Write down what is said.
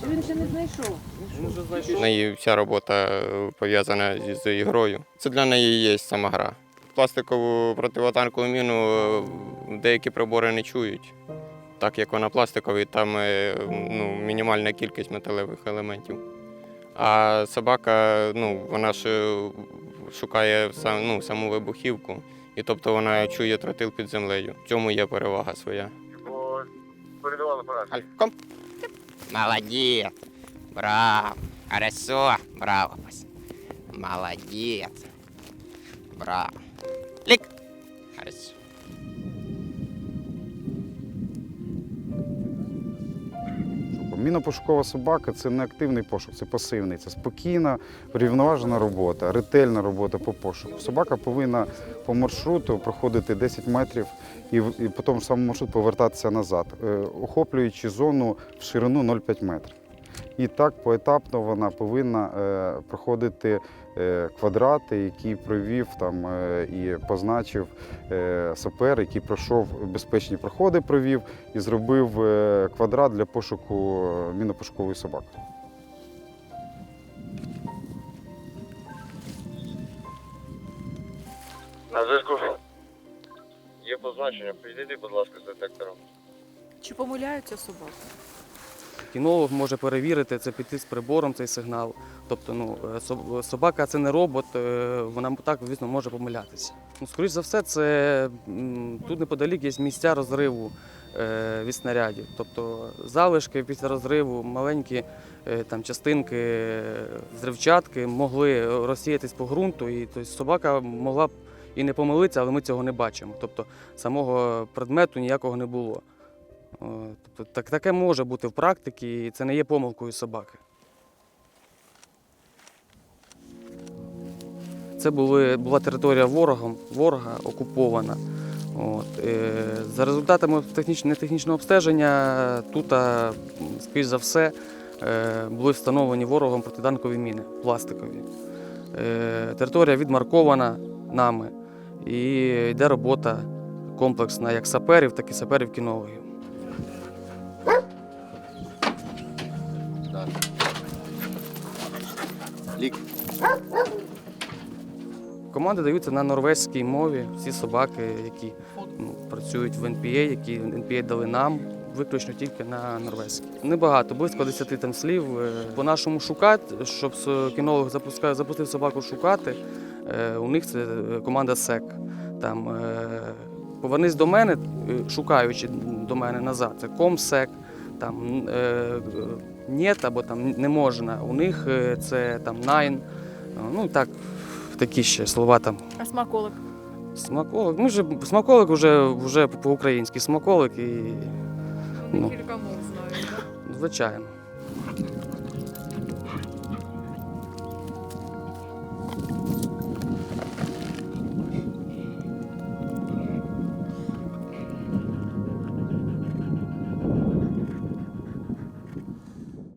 Чи він ще не знайшов? В неї вся робота е, пов'язана з ігрою. Це для неї є сама гра. Пластикову противотанкову міну е, деякі прибори не чують. Так як вона пластиковий, там е, ну, мінімальна кількість металевих елементів. А собака, ну, вона ж шукає сам, ну, саму вибухівку, і тобто вона чує тротил під землею. В цьому є перевага своя. Альком. Молодец. Браво. Хорошо. Браво. Молодец. Браво. Лик. Хорошо. Мінопошукова собака це не активний пошук, це пасивний. Це спокійна, врівноважена робота, ретельна робота по пошуку. Собака повинна по маршруту проходити 10 метрів і, по тому ж самому маршруту повертатися назад, е, охоплюючи зону в ширину 0,5 метрів. І так поетапно вона повинна е, проходити е, квадрати, які провів там е, і позначив е, сапер, який пройшов безпечні проходи, провів і зробив е, квадрат для пошуку мінопошукової собаки. На зв'язку. Є позначення, підійди, будь ласка, з детектором. Чи помиляються собаки? Кінолог може перевірити це піти з прибором цей сигнал. Тобто, ну е, собака це не робот, е, вона так, звісно, може помилятися. Ну, скоріш за все, це тут неподалік є місця розриву е, від снарядів. Тобто залишки після розриву, маленькі там частинки зривчатки могли розсіятись по ґрунту, і тобто, собака могла б і не помилитися, але ми цього не бачимо. Тобто самого предмету ніякого не було. Тобто так, таке може бути в практиці, і це не є помилкою собаки. Це були, була територія ворогом, ворога окупована. От, е, за результатами техніч, нетехнічного обстеження, тут, скоріш за все, е, були встановлені ворогом протитанкові міни пластикові. Е, територія відмаркована нами і йде робота комплексна як саперів, так і саперів-кінологів. Лік. Команди даються на норвезькій мові. Всі собаки, які ну, працюють в NPA, які NPA дали нам, виключно тільки на норвезькій. Небагато, близько 10 там слів. Е, По-нашому шукати, щоб кінолог запустив собаку шукати. е, У них це е, команда СЕК. Там повернись до мене, шукаючи до мене назад. Це комсек, там е, е, або там не можна. У них е, це там найн. Ну так, такі ще слова там. А смаколик? Смаколик. Ну, вже смаколик вже, вже по-українськи смаколик і ну, Кілька мов знають, так? звичайно.